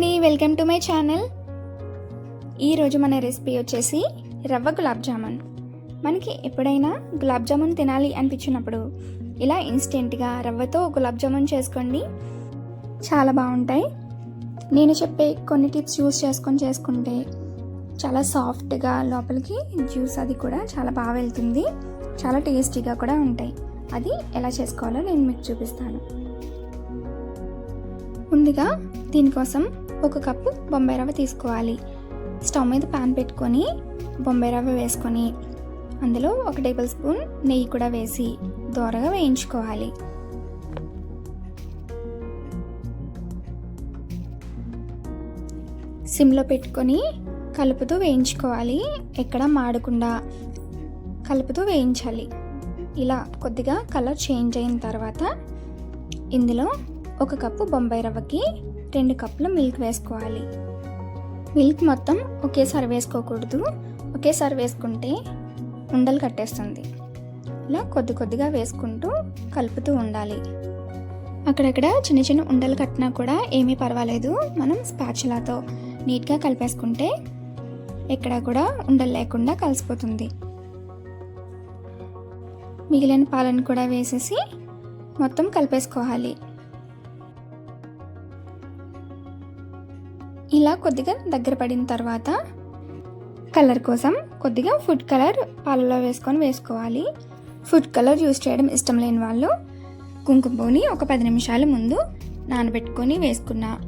అండి welcome to my channel. ఈరోజు మన రెసిపీ వచ్చేసి రవ్వ గులాబ్ జామున్. మనకి ఎప్పుడైనా గులాబ్ జామున్ తినాలి అనిపించినప్పుడు ఇలా ఇన్స్టెంట్గా రవ్వతో గులాబ్ జామున్ చేసుకోండి. చాలా బాగుంటాయి. నేను చెప్పే కొన్ని టిప్స్ యూస్ చేసుకొని చేసుకుంటే చాలా సాఫ్ట్గా లోపలికి జ్యూస్ అది కూడా చాలా బాగా వెళ్తుంది. చాలా టేస్టీగా కూడా ఉంటాయి. అది ఎలా చేసుకోవాలో నేను మీకు చూపిస్తాను. ముందుగా దీనికోసం ఒక కప్పు బొంబాయి రవ్వ తీసుకోవాలి. స్టవ్ మీద పాన్ పెట్టుకొని బొంబాయి రవ్వ వేసుకొని అందులో ఒక టేబుల్ స్పూన్ నెయ్యి కూడా వేసి దోరగా వేయించుకోవాలి. సిమ్లో పెట్టుకొని కలుపుతూ వేయించుకోవాలి. ఎక్కడ మాడకుండా కలుపుతూ వేయించాలి. ఇలా కొద్దిగా కలర్ చేంజ్ అయిన తర్వాత ఇందులో ఒక కప్పు బొంబాయి రవ్వకి రెండు కప్పుల మిల్క్ వేసుకోవాలి. మిల్క్ మొత్తం ఒకేసారి వేసుకోకూడదు. ఒకేసారి వేసుకుంటే ఉండలు కట్టేస్తుంది. ఇలా కొద్ది కొద్దిగా వేసుకుంటూ కలుపుతూ ఉండాలి. అక్కడక్కడ చిన్న చిన్న ఉండలు కట్టినా కూడా ఏమీ పర్వాలేదు. మనం స్పాచులాతో నీట్గా కలిపేసుకుంటే ఎక్కడ కూడా ఉండలు లేకుండా కలిసిపోతుంది. మిగిలిన పాలను కూడా వేసేసి మొత్తం కలిపేసుకోవాలి. ఇలా కొద్దిగా దగ్గర పడిన తర్వాత కలర్ కోసం కొద్దిగా ఫుడ్ కలర్ పాలలో వేసుకొని వేసుకోవాలి. ఫుడ్ కలర్ యూస్ చేయడం ఇష్టం లేని వాళ్ళు కుంకుమని ఒక పది నిమిషాల ముందు నానబెట్టుకొని వేసుకున్న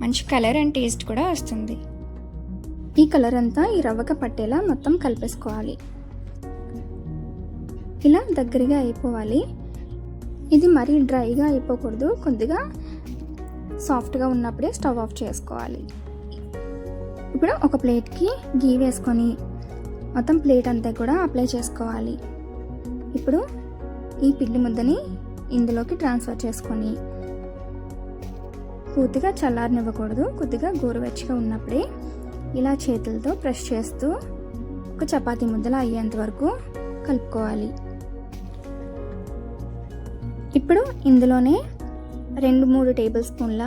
మంచి కలర్ అండ్ టేస్ట్ కూడా వస్తుంది. ఈ కలర్ అంతా ఈ రవ్వక పట్టేలా మొత్తం కలిపేసుకోవాలి. ఇలా దగ్గరగా అయిపోవాలి. ఇది మరీ డ్రైగా అయిపోకూడదు. కొద్దిగా సాఫ్ట్గా ఉన్నప్పుడే స్టవ్ ఆఫ్ చేసుకోవాలి. ఇప్పుడు ఒక ప్లేట్కి గీ వేసుకొని మొత్తం ప్లేట్ అంతా కూడా అప్లై చేసుకోవాలి. ఇప్పుడు ఈ పిండి ముద్దని ఇందులోకి ట్రాన్స్ఫర్ చేసుకొని పూర్తిగా చల్లారనివ్వకూడదు. కొద్దిగా గోరువెచ్చగా ఉన్నప్పుడే ఇలా చేతులతో ప్రెస్ చేస్తూ ఒక చపాతీ ముద్దలు అయ్యేంత వరకు కలుపుకోవాలి. ఇప్పుడు ఇందులోనే రెండు మూడు టేబుల్ స్పూన్ల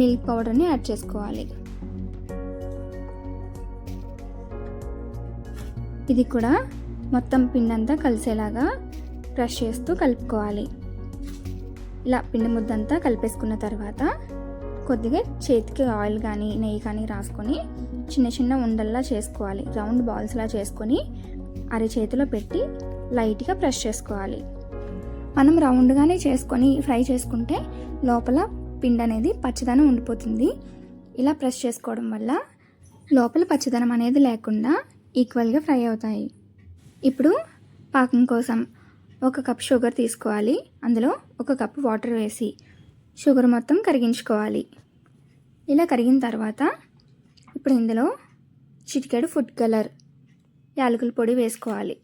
మిల్క్ పౌడర్ని యాడ్ చేసుకోవాలి. ఇది కూడా మొత్తం పిండి అంతా కలిసేలాగా బ్రష్ చేస్తూ కలుపుకోవాలి. ఇలా పిండి ముద్దంతా కలిపేసుకున్న తర్వాత కొద్దిగా చేతికి ఆయిల్ కానీ నెయ్యి కానీ రాసుకొని చిన్న చిన్న ఉండల్లా చేసుకోవాలి. రౌండ్ బాల్స్లా చేసుకొని అరచేతిలో పెట్టి లైట్గా ప్రెస్ చేసుకోవాలి. మనం రౌండ్గానే చేసుకొని ఫ్రై చేసుకుంటే లోపల పిండి అనేది పచ్చదనం ఉండిపోతుంది. ఇలా ప్రెస్ చేసుకోవడం వల్ల లోపల పచ్చదనం అనేది లేకుండా ఈక్వల్గా ఫ్రై అవుతాయి. ఇప్పుడు పాకం కోసం ఒక కప్ షుగర్ తీసుకోవాలి. అందులో ఒక కప్ వాటర్ వేసి షుగర్ మొత్తం కరిగించుకోవాలి. ఇలా కరిగిన తర్వాత ఇప్పుడు ఇందులో చిటికెడు ఫుడ్ కలర్ యాలకుల పొడి వేసుకోవాలి.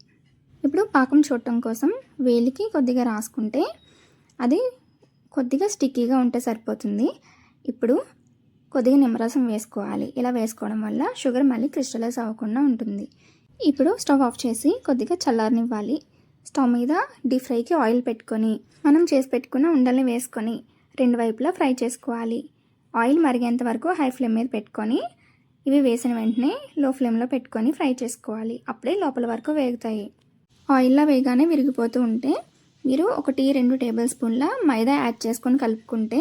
ఇప్పుడు పాకం చూడటం కోసం వేలికి కొద్దిగా రాసుకుంటే అది కొద్దిగా స్టిక్కీగా ఉంటే సరిపోతుంది. ఇప్పుడు కొద్దిగా నిమ్మరసం వేసుకోవాలి. ఇలా వేసుకోవడం వల్ల షుగర్ మళ్ళీ క్రిస్టలైజ్ అవ్వకుండా ఉంటుంది. ఇప్పుడు స్టవ్ ఆఫ్ చేసి కొద్దిగా చల్లారనివ్వాలి. స్టవ్ మీద డీప్ ఫ్రైకి ఆయిల్ పెట్టుకొని మనం చేసి పెట్టుకున్న ఉండల్ని వేసుకొని రెండు వైపులా ఫ్రై చేసుకోవాలి. ఆయిల్ మరిగేంత వరకు హై ఫ్లేమ్ మీద పెట్టుకొని ఇవి వేసిన వెంటనే లో ఫ్లేమ్లో పెట్టుకొని ఫ్రై చేసుకోవాలి. అప్పుడే లోపల వరకు వేగుతాయి. ఆయిల్లో వేగానే విరిగిపోతూ ఉంటే మీరు ఒకటి రెండు టేబుల్ స్పూన్ల మైదా యాడ్ చేసుకొని కలుపుకుంటే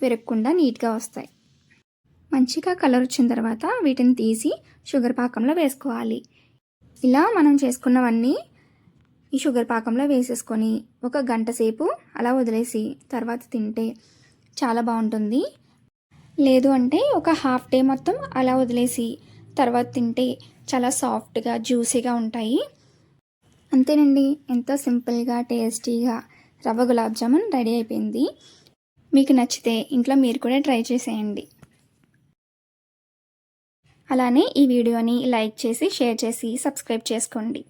విరగకుండా నీట్గా వస్తాయి. మంచిగా కలర్ వచ్చిన తర్వాత వీటిని తీసి షుగర్ పాకంలో వేసుకోవాలి. ఇలా మనం చేసుకున్నవన్నీ ఈ షుగర్ పాకంలో వేసేసుకొని ఒక గంట సేపు అలా వదిలేసి తర్వాత తింటే చాలా బాగుంటుంది. లేదు అంటే ఒక హాఫ్ డే మొత్తం అలా వదిలేసి తర్వాత తింటే చాలా సాఫ్ట్గా జ్యూసీగా ఉంటాయి. అంతేనండి ఎంతో సింపుల్గా టేస్టీగా రవ్వ గులాబ్ జామున్ రెడీ అయిపోయింది. మీకు నచ్చితే ఇంట్లో మీరు కూడా ట్రై చేసేయండి. అలానే ఈ వీడియోని లైక్ చేసి షేర్ చేసి సబ్స్క్రైబ్ చేసుకోండి.